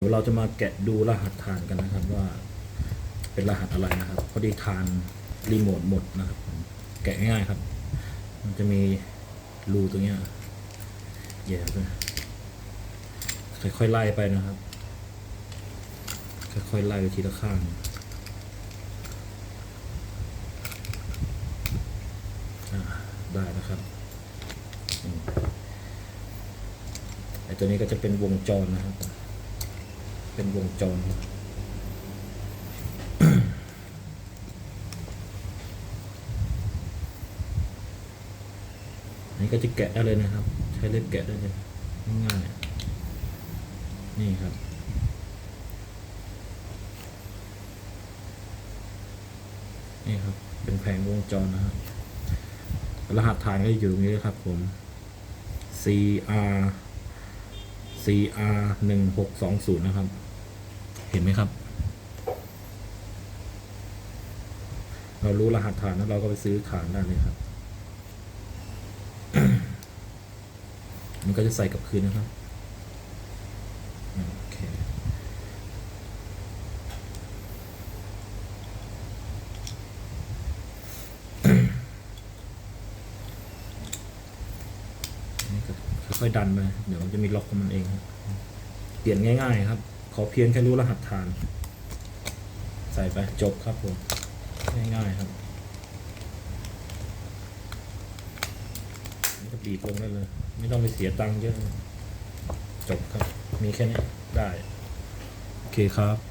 เดี๋ยวเราจะมาแกะดูรหัสฐานกันนะครับว่า เป็นรหัสอะไรนะครับพอดีทานรีโมทหมดนะครับ แกะง่ายครับ มันจะมีรูตรงเนี้ยแย่ไปค่อยๆไล่ไปนะครับ ค่อยๆไล่ไปทีละข้างได้นะครับไอตัวนี้ก็จะเป็นวงจรนะครับ เป็นวงจรอันนี้ก็จะแกะได้เลยนะครับ ใช้เล็บแกะได้เลยง่ายๆนี่ครับนี่ครับ เป็นแผงวงจรนะครับรหัสฐานก็อยู่ตรงนี้นะครับผม CR CR หนึ่งหกสองศูนย์นะครับ เห็นไหมครับ เรารู้รหัสฐานแล้วเราก็ไปซื้อฐานได้เลยครับ มันก็จะใส่กับคืนนะครับ โอเค อันนี้ก็ ค่อยดันไปเดี๋ยวมันจะมีล็อกของมันเองเปลี่ยนง่าย ๆ ครับ ขอเพียงแค่รู้รหัสฐาน ใส่ไปจบครับผมง่ายๆครับก็บีบลงได้เลย ไม่ต้องไปเสียตังค์เยอะ จบครับ มีแค่นี้ได้ โอเคครับ